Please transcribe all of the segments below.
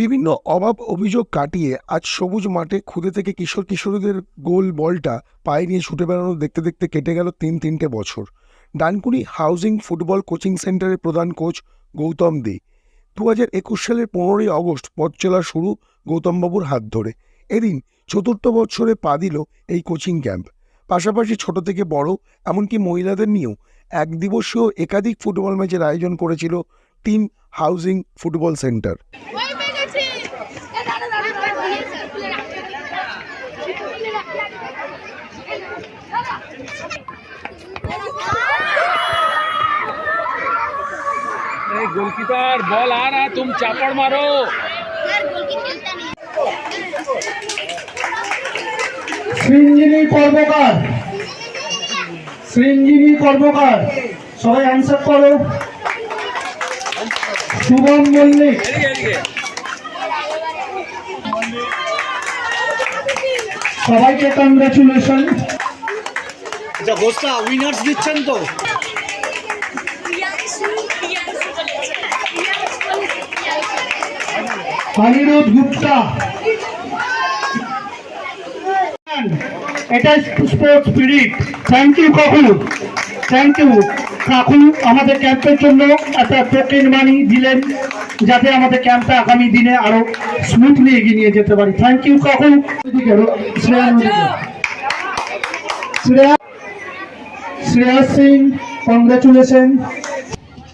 বিভিন্ন অভাব অভিযোগ কাটিয়ে আজ সবুজ মাঠে খুদে থেকে কিশোর কিশোরীদের গোল বলটা পায়ে নিয়ে ছুটে বেড়ানো দেখতে দেখতে কেটে গেল তিন তিনটে বছর। ডানকুনি হাউজিং ফুটবল কোচিং সেন্টারের প্রধান কোচ গৌতম দে। দু হাজার একুশ সালের পনেরোই আগস্ট পথ চলা শুরু গৌতমবাবুর হাত ধরে। এদিন চতুর্থ বৎসরে পা দিল এই কোচিং ক্যাম্প। পাশাপাশি ছোট থেকে বড়, এমনকি মহিলাদের নিয়েও এক দিবসীয় একাধিক ফুটবল ম্যাচের আয়োজন করেছিল team housing football center. Goalkeeper ball आ रहा तुम चापड़ मारो সৃঞ্জিনী কর্মকার সৃঞ্জিনী কর্মকার সবাই অ্যান্সার করো শুভম মল্লিক সবাইকে কংগ্রেচুলেশন আচ্ছা ঘোষটা উইনার্স দিচ্ছেন তো অনিরুদ্ধ গুপ্তা। এটা স্পোর্টস স্পিরিট থ্যাংক ইউ কাকু থ্যাংক ইউ কাকু আমাদের ক্যাম্পের জন্য একটা টোকেন মানি দিলেন, যাতে আমাদের ক্যাম্পটা আগামী দিনে আরও স্মুথলি এগিয়ে নিয়ে যেতে পারি। থ্যাংক ইউ কাকু এদিকে রো- শ্রেয়া নদীতে। শ্রেয়া শ্রেয়া সিং কংগ্রেচুলেশন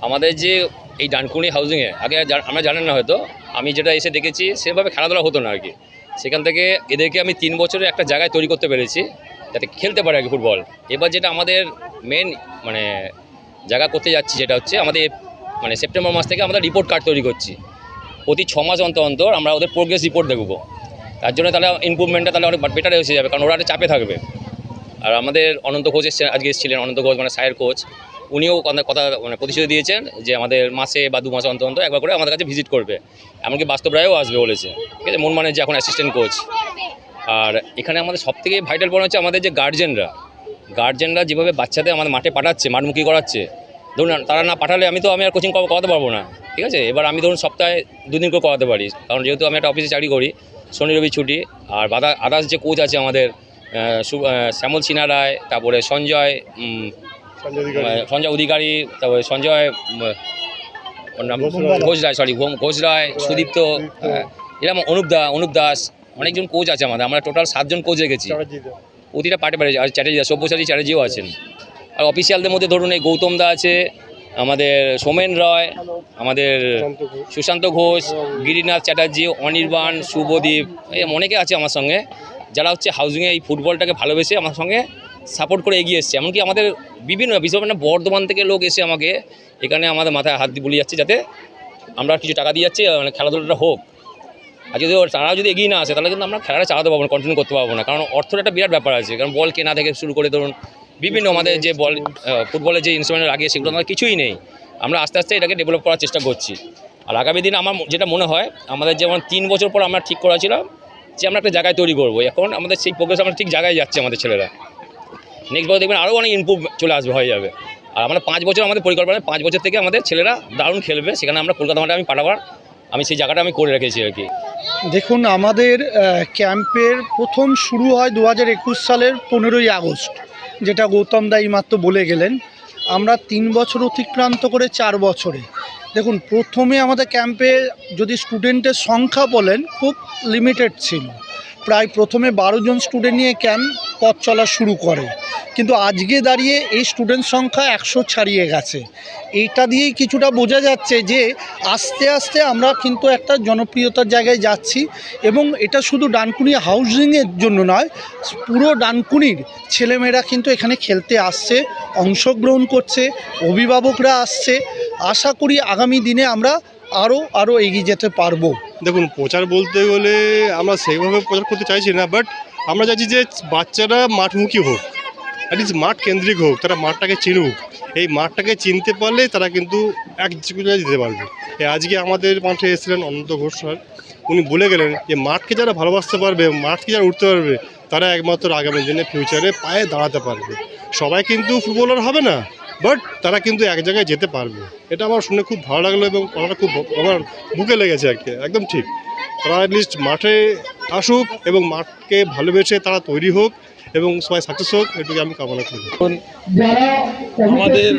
আমাদের যে এই ডানকুনি হাউজিংয়ে আগে আমরা জানেন না হয়তো, আমি যেটা এসে দেখেছি, সেভাবে খেলাধুলা হতো না আর কি। সেখান থেকে এদেরকে আমি তিন বছরে একটা জায়গায় তৈরি করতে পেরেছি, যাতে খেলতে পারে আর কি ফুটবল এবার যেটা আমাদের মেন মানে জায়গা করতে যাচ্ছি যেটা হচ্ছে আমাদের মানে সেপ্টেম্বর মাস থেকে আমরা রিপোর্ট কার্ড তৈরি করছি। প্রতি ছ মাস অন্তর অন্তর আমরা ওদের প্রোগ্রেস রিপোর্ট দেখব। তার জন্য তাহলে ইমপ্রুভমেন্টটা তাহলে অনেক বেটার এসে যাবে, কারণ ওরা একটা চাপে থাকবে। আর আমাদের অনন্ত ঘোষ এসছে, আজকে এসেছিলেন অনন্ত ঘোষ মানে সায়ের কোচ উনিও কথা মানে প্রতিশ্রুতি দিয়েছেন যে আমাদের মাসে বা দু মাসে অন্তর অন্তর একবার করে আমাদের কাছে ভিজিট করবে। এমনকি বাস্তব রায়ও আসবে বলেছে। ঠিক আছে? মন মানে যে এখন অ্যাসিস্ট্যান্ট কোচ আর এখানে আমাদের সব থেকে ভাইটাল পয়েন্ট হচ্ছে আমাদের যে গার্জেনরা গার্জেনরা যেভাবে বাচ্চাদের আমাদের মাঠে পাঠাচ্ছে মাঠমুখী করাচ্ছে। ধরুন, তারা না পাঠালে আমি তো আমি আর কোচিং করাতে পারব না। ঠিক আছে? এবার আমি ধরুন সপ্তাহে দুদিন করে করাতে পারি। কারণ যেহেতু আমি একটা অফিসে চাকরি করি, শনি রবি ছুটি, আর বাদা আদার্স যে কোচ আছে আমাদের শ্যামল সিনহা রায়, তারপরে সঞ্জয় সঞ্জয় অধিকারী। তারপরে সঞ্জয় ওর নাম ঘোষ রায়। সরি ঘোষ রায় সুদীপ্ত এরকম অনুপ দা অনুপ দাস অনেকজন কোচ আছে আমাদের। আমরা টোটাল সাতজন কোচ রেখেছি প্রতিটা পার্টে পারে আর চ্যাটার্জি সব্যসাচী চ্যাটার্জিও আছেন। আর অফিসিয়ালদের মধ্যে ধরুন এই গৌতম দা আছে আমাদের সোমেন রয় আমাদের সুশান্ত ঘোষ। গিরিনাথ চ্যাটার্জি অনির্বাণ শুভদীপ এই অনেকে আছে আমার সঙ্গে। যারা হচ্ছে হাউজিংয়ে এই ফুটবলটাকে ভালোবেসে আমার সঙ্গে সাপোর্ট করে এগিয়ে এসছে। এমনকি আমাদের বিভিন্ন বিশেষ মানে বর্ধমান থেকে লোক এসে আমাকে এখানে আমাদের মাথায় হাত দিয়ে বলে যাচ্ছে যাতে আমরা কিছু টাকা দিয়ে যাচ্ছি মানে খেলাধুলাটা হোক। আর যদি তারা যদি এগিয়ে না আসে তাহলে কিন্তু আমরা খেলাটা চালাতে পারব না কন্টিনিউ করতে পারব না। কারণ অর্থের একটা বিরাট ব্যাপার আছে। কারণ বল কেনা থেকে শুরু করে ধরুন বিভিন্ন আমাদের যে বল ফুটবলের যে ইনস্ট্রুমেন্ট লাগে সেগুলো আমাদের কিছুই নেই। আমরা আস্তে আস্তে এটাকে ডেভেলপ করার চেষ্টা করছি। আর আগামী দিন আমার যেটা মনে হয় আমাদের যেমন তিন বছর পর আমরা ঠিক করা করেছিলাম যে আমরা একটা জায়গায় তৈরি করব। এখন আমাদের সেই প্রোগ্রেস আমরা ঠিক জায়গায় যাচ্ছে আমাদের ছেলেরা। নেক্সট বছর দেখবেন আরও অনেক ইমপ্রুভ চলে আসবে, হয়ে যাবে। আর আমাদের পাঁচ বছর আমাদের পরিকল্পনা, পাঁচ বছর থেকে আমাদের ছেলেরা দারুণ খেলবে, সেখানে আমরা কলকাতা মাঠে আমি পাঠাবার, আমি সেই জায়গাটা আমি করে রেখেছি আর কি। দেখুন, আমাদের ক্যাম্পের প্রথম শুরু হয় দু হাজার একুশ সালের পনেরোই আগস্ট, যেটা গৌতম দা মাত্র বলে গেলেন। আমরা তিন বছর অতিক্রান্ত করে চার বছরে। দেখুন, প্রথমে আমাদের ক্যাম্পে যদি স্টুডেন্টের সংখ্যা বলেন, খুব লিমিটেড ছিল। প্রায় প্রথমে বারো জন স্টুডেন্ট নিয়ে ক্যাম্প পথ চলা শুরু করে। কিন্তু আজকে দাঁড়িয়ে এই স্টুডেন্ট সংখ্যা একশো ছাড়িয়ে গেছে। এইটা দিয়েই কিছুটা বোঝা যাচ্ছে যে, আস্তে আস্তে আমরা কিন্তু একটা জনপ্রিয়তার জায়গায় যাচ্ছি এবং এটা শুধু ডানকুনি হাউজিংয়ের জন্য নয়, পুরো ডানকুনির ছেলেমেয়েরা কিন্তু এখানে খেলতে আসছে, অংশগ্রহণ করছে, অভিভাবকরা আসছে। আশা করি আগামী দিনে আমরা আরও আরও এগিয়ে যেতে পারব। দেখুন, প্রচার বলতে গেলে আমরা সেইভাবে প্রচার করতে চাইছি না বাট আমরা চাইছি যে বাচ্চারা মাঠমুখী হোক অ্যাট অ্যাটলিস্ট মাঠ কেন্দ্রিক হোক, তারা মাঠটাকে চিনুক। এই মাঠটাকে চিনতে পারলে তারা কিন্তু এক জায়গায় দিতে পারবে। আজকে আমাদের মাঠে এসেছিলেন অনন্ত ঘোষ স্যার। উনি বলে গেলেন যে, মাঠকে যারা ভালোবাসতে পারবে, মাঠকে যারা উঠতে পারবে, তারা একমাত্র আগামী দিনে ফিউচারে পায়ে দাঁড়াতে পারবে। সবাই কিন্তু ফুটবলার হবে না বাট তারা কিন্তু এক জায়গায় যেতে পারবে। এটা আমার শুনে খুব ভালো লাগল এবং কথাটা খুব আমার বুকে লেগেছে আর কি। একদম ঠিক। তারা লিস্ট মাঠে আসুক এবং মাঠকে ভালোবেসে তারা তৈরি হোক এবং সবাই সাকসেস হোক এটুকু আমি কামনা করি আমাদের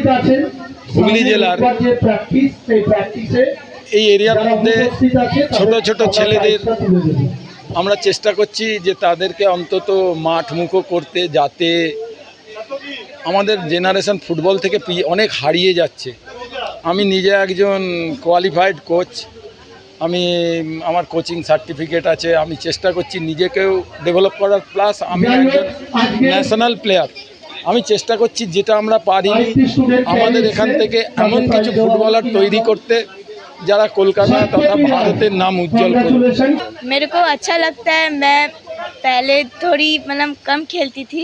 হুগলি জেলার এই এরিয়ার মধ্যে উপস্থিত আছে ছোট ছোট ছেলেদের। আমরা চেষ্টা করছি যে তাদেরকে অন্তত মাঠমুখো করতে যাতে আমাদের জেনারেশন ফুটবল থেকে পি- অনেক হারিয়ে যাচ্ছে আমি নিজে একজন কোয়ালিফাইড কোচ আমি আমার কোচিং সার্টিফিকেট আছে আমি চেষ্টা করছি নিজেকেও ডেভেলপ করার প্লাস আমি যাই হোক, একজন আজকে ন্যাশনাল প্লেয়ার আমি চেষ্টা করছি যেটা আমরা পারি আরেকটি student আমাদের এসেছে, এখান থেকে তাকে এমন কিছু প্রাইজ দেওয়া ফুটবলার হচ্ছে। তৈরি করতে যারা কলকাতা তথা ভারতের নাম উজ্জ্বল করবে Congratulations. मेरे को अच्छा लगता है मैं पहले थोड़ी मतलब कम खेलती थी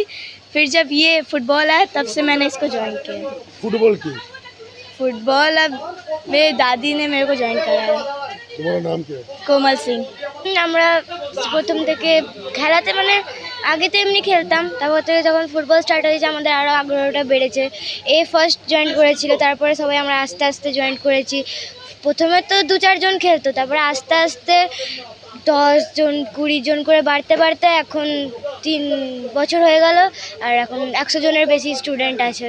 फिर जब ये फुटबॉल आया तब से मैंने इसको ज्वाइन किया ফুটবল কি फुटबॉल अब मेरी दादी ने मेरे को ज्वाइन कराया তোমার নাম কি কোমল সিং আমরা প্রথম থেকে খেলাতে মানে আগে তো এমনি খেলতাম তারপর থেকে যখন ফুটবল স্টার্ট হয়েছে আমাদের আরও আগ্রহটা বেড়েছে এ ফার্স্ট জয়েন করেছিল তারপরে সবাই আমরা আস্তে আস্তে জয়েন করেছি প্রথমে তো দু চারজন খেলতো তারপরে আস্তে আস্তে দশ জন কুড়ি জন করে বাড়তে বাড়তে এখন তিন বছর হয়ে গেল আর এখন একশো জনের বেশি স্টুডেন্ট আছে